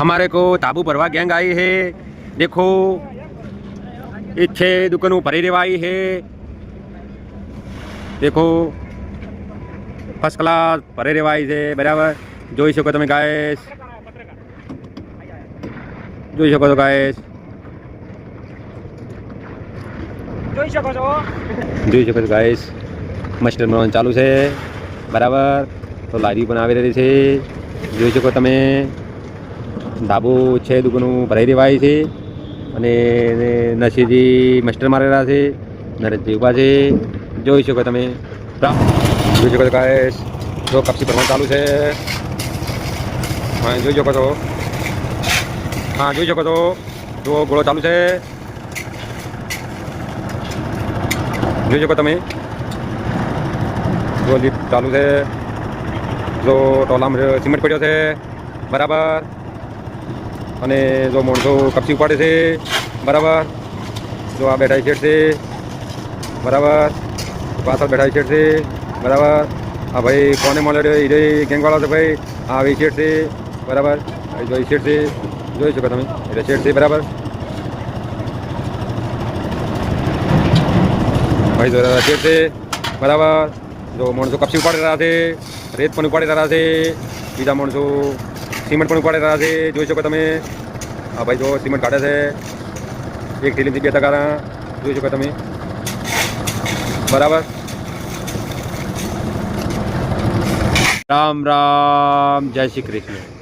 हमारे को ताबू भरवा गैंग आई है देखो इच्छे दुकानों भरी रेवाई है देखો ફર્સ્ટ ક્લાસ ભરે રેવાય છે બરાબર જોઈ શકો તમે ગાયસ જોઈ શકો છો ગાયસ જોઈ શકો છો જોઈ શકો છો ગાયસ મસ્ટર બનાવવાનું ચાલુ છે બરાબર તો લારી પણ આવી રહી છે જોઈ શકો તમે ધાબુ છે દુકાનું ભરાઈ રેવાય છે અને નસીજી મસ્ટર મારેલા છે નરેશજી ઊભા છે. જોઈ શકો તમે. જોઈ શકો ગાયસ, જો કપસી ભરવાનું ચાલુ છે. હા, જોઈ શકો છો. હા, જોઈ શકો છો. જો ગોળો ચાલુ છે. જોઈ શકો તમે. જો લિફ્ટ ચાલુ છે. જો ટોલામાં સિમેન્ટ પડ્યો છે. બરાબર. અને જો માણસો કપચી ઉપાડે છે, બરાબર. જો આ બેઠા શેઠ છે, બરાબર. પાછળ બેઠા શેઠ છે, બરાબર. આ ભાઈ કોને મળે રહ્યો? એ ગેંગવાળો છે ભાઈ. આ આવી શેઠ છે, બરાબર. જોઈ શેઠ છે. જોઈ શકો તમે? એટલે શેઠ છે, બરાબર. ભાઈ જો શેઠ છે બરાબર. જો માણસો કપચી ઉપાડી રહ્યા છે, રેત પણ ઉપાડી રહ્યા છે. બીજા માણસો સિમેન્ટ પણ ઉપાડે રહ્યા છે. જોઈ શકો તમે. આ ભાઈ જો સિમેન્ટ કાઢે છે. એક ઢીલીથી બે ટકા જોઈ શકો તમે. બરાબર. રામ રામ. જય શ્રી કૃષ્ણ.